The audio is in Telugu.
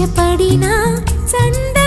ఆశపడినా సంద